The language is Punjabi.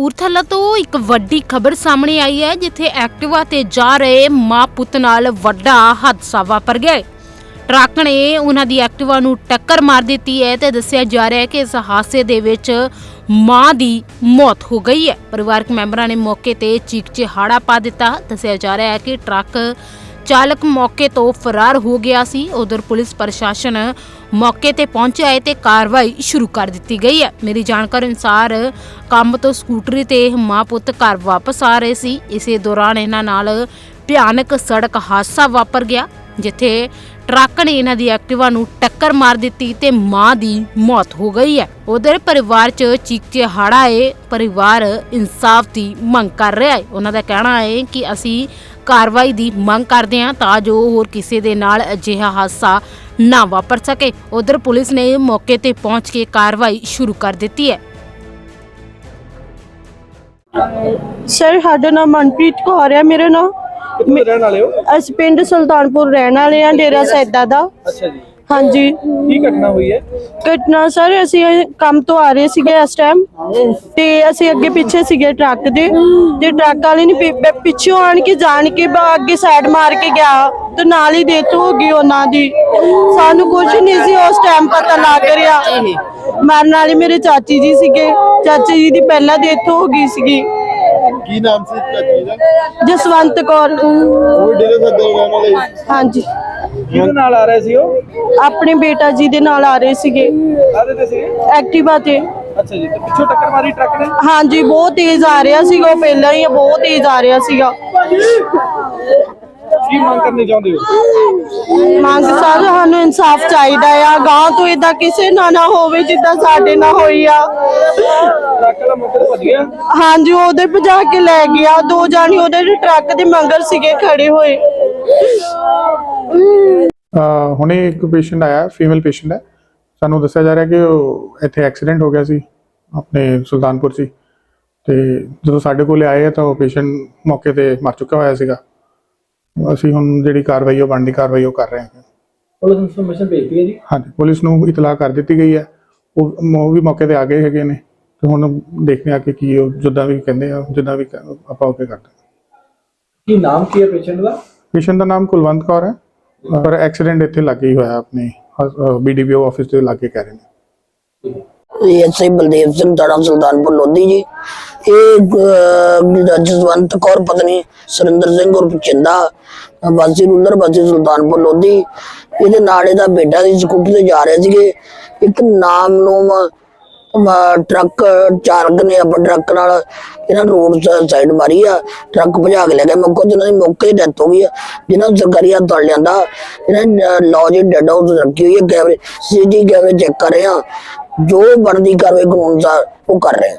ਕਪੂਰਥਲਾ ਤੋਂ ਇੱਕ ਵੱਡੀ ਖਬਰ ਸਾਹਮਣੇ ਆਈ ਹੈ, ਜਿੱਥੇ ਐਕਟਿਵਾ ਤੇ ਜਾ ਰਹੇ ਮਾਂ ਪੁੱਤ ਨਾਲ ਵੱਡਾ ਹਾਦਸਾ ਵਾਪਰ ਗਿਆ ਟਰੱਕ ਨੇ ਉਹਨਾਂ ਦੀ ਐਕਟਿਵਾ ਨੂੰ ਟੱਕਰ ਮਾਰ ਦਿੱਤੀ ਹੈ ਤੇ ਦੱਸਿਆ ਜਾ ਰਿਹਾ ਹੈ ਕਿ ਇਸ ਹਾਦਸੇ ਦੇ ਵਿੱਚ ਮਾਂ ਦੀ ਮੌਤ ਹੋ ਗਈ ਹੈ। ਪਰਿਵਾਰਕ ਮੈਂਬਰਾਂ ਨੇ ਮੌਕੇ ਤੇ ਚੀਕ ਚਿਹਾੜਾ ਪਾ ਦਿੱਤਾ। ਦੱਸਿਆ ਜਾ ਰਿਹਾ ਹੈ ਕਿ ਟਰੱਕ ਚਾਲਕ ਮੌਕੇ ਤੋਂ ਫਰਾਰ ਹੋ ਗਿਆ ਸੀ। ਉਧਰ ਪੁਲਿਸ ਪ੍ਰਸ਼ਾਸਨ ਮੌਕੇ ਤੇ ਪਹੁੰਚਿਆ ਹੈ ਤੇ ਕਾਰਵਾਈ ਸ਼ੁਰੂ ਕਰ ਦਿੱਤੀ ਗਈ ਹੈ। ਮੇਰੀ ਜਾਣਕਾਰੀ ਅਨੁਸਾਰ ਕੰਮ ਤੋਂ ਸਕੂਟਰੀ ਤੇ ਮਾਂ ਪੁੱਤ ਘਰ ਵਾਪਸ ਆ ਰਹੇ ਸੀ। ਇਸੇ ਦੌਰਾਨ ਇਹਨਾਂ ਨਾਲ ਭਿਆਨਕ ਸੜਕ ਹਾਦਸਾ ਵਾਪਰ ਗਿਆ, ਜਿੱਥੇ ਟਰੱਕ ਨੇ ਇਹਨਾਂ ਦੀ ਐਕਟਿਵਾ ਨੂੰ ਟੱਕਰ ਮਾਰ ਦਿੱਤੀ ਤੇ ਮਾਂ ਦੀ ਮੌਤ ਹੋ ਗਈ ਹੈ। ਉਧਰ ਪਰਿਵਾਰ 'ਚ ਚੀਕ ਚਿਹਾੜਾ ਹੈ। ਪਰਿਵਾਰ ਇਨਸਾਫ ਦੀ ਮੰਗ ਕਰ ਰਿਹਾ ਹੈ। ਉਹਨਾਂ ਦਾ ਕਹਿਣਾ ਹੈ ਕਿ ਅਸੀਂ ਕਾਰਵਾਈ ਦੀ ਮੰਗ ਕਰਦੇ ਹਾਂ ਤਾਂ ਜੋ ਹੋਰ ਕਿਸੇ ਦੇ ਨਾਲ ਅਜਿਹਾ ਹਾਦਸਾ ਨਾ ਵਾਪਰ ਸਕੇ। ਉਧਰ ਪੁਲਿਸ ਨੇ ਮੌਕੇ ਤੇ ਪਹੁੰਚ ਕੇ ਕਾਰਵਾਈ ਸ਼ੁਰੂ ਕਰ ਦਿੱਤੀ ਹੈ। ਸਰ ਸਾਡਾ ਨਾਮ ਮਨਪ੍ਰੀਤ ਕੌਰ ਹੈ ਮੇਰਾ ਨਾਮ ਕਿੱਥੋਂ ਦੇ ਰਹਿਣ ਵਾਲੇ ਹੋ? ਅਸੀਂ ਪਿੰਡ ਸੁਲਤਾਨਪੁਰ ਰਹਿਣ ਵਾਲੇ ਹਾਂ ਡੇਰਾ ਸੈਦਾ ਦਾ। ਅੱਛਾ ਜੀ। ਹਾਂਜੀ। ਕੀ ਘਟਨਾ ਹੋਈ ਹੈ? ਘਟਨਾ ਸਰ ਅਸੀਂ ਕੰਮ ਤੋਂ ਆ ਰਹੇ ਸੀਗੇ ਇਸ ਟਾਈਮ ਤੇ ਅਸੀਂ ਅੱਗੇ ਪਿੱਛੇ ਸੀਗੇ ਟਰੱਕ ਦੇ। ਤੇ ਟਰੱਕ ਵਾਲੇ ਨੇ ਪਿ- ਪਿੱਛੋਂ ਆਣ ਕੇ ਜਾਣ ਕੇ ਬਾ- ਅੱਗੇ ਸਾਈਡ ਮਾਰ ਕੇ ਗਿਆ। ਤੇ ਨਾਲ ਹੀ ਡੈਥ ਹੋ ਗਈ ਉਹਨਾਂ ਦੀ। ਸਾਨੂੰ ਕੁਝ ਨਹੀਂ ਸੀ ਉਸ ਟਾਈਮ ਪਤਾ ਲੱਗ ਰਿਹਾ। ਮਰਨ ਵਾਲੇ ਮੇਰੇ ਚਾਚੀ ਜੀ ਸੀਗੇ। ਚਾਚੀ ਜੀ ਦੀ ਪਹਿਲਾਂ ਡੈਥ ਹੋ ਗਈ ਸੀਗੀ। ਕੀ ਨਾਮ ਸੀ ਚਾਚੀ ਦਾ? ਜਸਵੰਤ ਕੌਰ। ਉਹ ਡੇਰੇ ਦਾ ਦਿਲ ਰਹਿਣ ਵਾਲੇ ਹਾਂਜੀ। ਕਿਹਦੇ ਨਾਲ ਆ ਰਹੇ ਸੀ ਉਹ? ਆਪਣੇ ਬੇਟਾ ਜੀ ਦੇ ਨਾਲ ਆ ਰਹੇ ਸੀਗੇ। ਆਦੇ ਤੇ ਸੀ? ਐਕਟਿਵਾ ਤੇ। ਅੱਛਾ ਜੀ ਤੇ ਪਿੱਛੋਂ ਟੱਕਰ ਮਾਰੀ ਟਰੱਕ ਨੇ? ਹਾਂਜੀ ਬਹੁਤ ਤੇਜ਼ ਆ ਰਿਹਾ ਸੀਗਾ ਉਹ ਪਹਿਲਾਂ ਹੀ ਬਹੁਤ ਤੇਜ਼ ਆ ਰਿਹਾ ਸੀਗਾ। ਕੀ ਮੰਗ ਕਰਨੀ ਚਾਹੁੰਦੇ ਹੋ? ਮੰਗ ਸਰ ਸਾਨੂੰ ਇਨਸਾਫ ਚਾਹੀਦਾ ਆ। ਗਾਂ ਤੋਂ ਇਦਾਂ ਕਿਸੇ ਨਾਲ ਨਾ ਹੋਵੇ ਜਿੱਦਾਂ ਸਾਡੇ ਨਾਲ ਹੋਈ ਆ। ਟਰੱਕ ਭੱਜ ਗਿਆ? ਹਾਂਜੀ ਉਹਦੇ ਭਜਾ ਕੇ ਲੈ ਗਿਆ। ਦੋ ਜਾਣੇ ਉਹਦੇ ਟਰੱਕ ਦੇ ਮੰਗਰ ਸੀਗੇ ਖੜੇ ਹੋਏ। ਹੁਣੇ ਇੱਕ ਪੇਸ਼ੈਂਟ ਆਇਆ ਫੀਮੇਲ ਪੇਸ਼ੈਂਟ ਹੈ। ਸਾਨੂੰ ਦੱਸਿਆ ਜਾ ਰਿਹਾ ਕਿ ਉਹ ਇੱਥੇ ਐਕਸੀਡੈਂਟ ਹੋ ਗਿਆ ਸੀ ਆਪਣੇ ਸੁਲਤਾਨਪੁਰ ਸੀ। ਤੇ ਜਦੋਂ ਸਾਡੇ ਕੋਲੇ ਆਏ ਤਾਂ ਉਹ ਪੇਸ਼ੈਂਟ ਮੌਕੇ ਤੇ ਮਰ ਚੁੱਕਾ ਹੋਇਆ ਸੀਗਾ। ਅਸੀਂ ਹੁਣ ਜਿਹੜੀ ਕਾਰਵਾਈ ਉਹ ਬਣਦੀ ਕਾਰਵਾਈ ਉਹ ਕਰ ਰਹੇ ਹਾਂ। ਪੁਲਿਸ ਇਨਫੋਰਮੇਸ਼ਨ ਭੇਜਤੀ ਹੈ ਜੀ? ਹਾਂਜੀ ਪੁਲਿਸ ਨੂੰ ਇਤਲਾਹ ਕਰ ਦਿੱਤੀ ਗਈ ਹੈ। ਉਹ ਉਹ ਵੀ ਮੌਕੇ ਤੇ ਆ ਗਏ ਹੈਗੇ ਨੇ। ਤੇ ਹੁਣ ਦੇਖਦੇ ਆ ਕਿ ਕੀ ਉਹ ਜਿੱਦਾਂ ਵੀ ਕਹਿੰਦੇ ਆ ਜਿੱਦਾਂ ਵੀ ਆਪਾਂ ਓਕੇ ਕਰਦੇ ਕੀ ਨਾਮ ਕੀ ਹੈ ਪੇਸ਼ੈਂਟ ਦਾ? ਪੇਸ਼ੈਂਟ ਦਾ ਨਾਮ ਕੁਲਵੰਤ ਕੌਰ ਹੈ। ਪਰ ਐਕਸੀਡੈਂਟ ਇੱਥੇ ਲੱਗੇ ਹੀ ਹੋਇਆ ਆਪਣੇ ਬੀਡੀਪੀਓ ਆਫਿਸ ਦੇ ਲਾਗੇ ਕਹਿ ਰਹੇ ਨੇ। ਐਸਆਈ ਬਲਦੇਵ ਸਿੰਘ ਥਾਣਾ ਸੁਲਤਾਨਪੁਰ ਲੋਧੀ ਜੀ। ਇਹ ਜਸਵੰਤ ਕੌਰ ਪਤਨੀ, ਸੁਰਿੰਦਰ ਸਿੰਘ ਉਰਫ ਚਿੰਦਾ, ਵਾਸੀ ਰੁੰਦਰ ਵਾਸੀ ਸੁਲਤਾਨਪੁਰ ਲੋਧੀ। ਇਹਦੇ ਨਾਲ ਇਹਦਾ ਬੇਟਾ ਸੀ, ਸਕੂਟਰ ਤੇ ਜਾ ਰਹੇ ਸੀਗੇ। ਇੱਕ ਨਾਮ ਨੂੰ ਟਰੱਕ ਚਾਲਕ ਨੇ ਆਪਣਾ ਟਰੱਕ ਨਾਲ ਇਹਨਾਂ ਰੋਡ ਸਾਈਡ ਮਾਰੀ ਆ, ਟਰੱਕ ਭਜਾ ਕੇ ਲੈ ਗਿਆ ਮੌਕੇ ਤੇ ਇਹਨਾਂ ਦੀ ਮੌਕੇ ਤੇ ਡੈਥ ਹੋ ਗਈ ਆ, ਜਿਨ੍ਹਾਂ ਨੂੰ ਸਰਕਾਰੀ ਹਸਪਤਾਲ ਲਿਆਂਦਾ, ਇਹਨਾਂ ਲੌ ਡੈਡ ਹਾਊਸ ਰੱਖੀ ਹੋਈ ਹੈ ਕੈਮਰੇ ਸੀਟੀ ਕੈਮਰੇ ਚੈੱਕ ਕਰ ਰਹੇ ਆ, ਜੋ ਬਣਦੀ ਕਾਰਵਾਈ ਕਾਨੂੰਨ ਅਨੁਸਾਰ ਉਹ ਕਰ ਰਹੇ ਆ।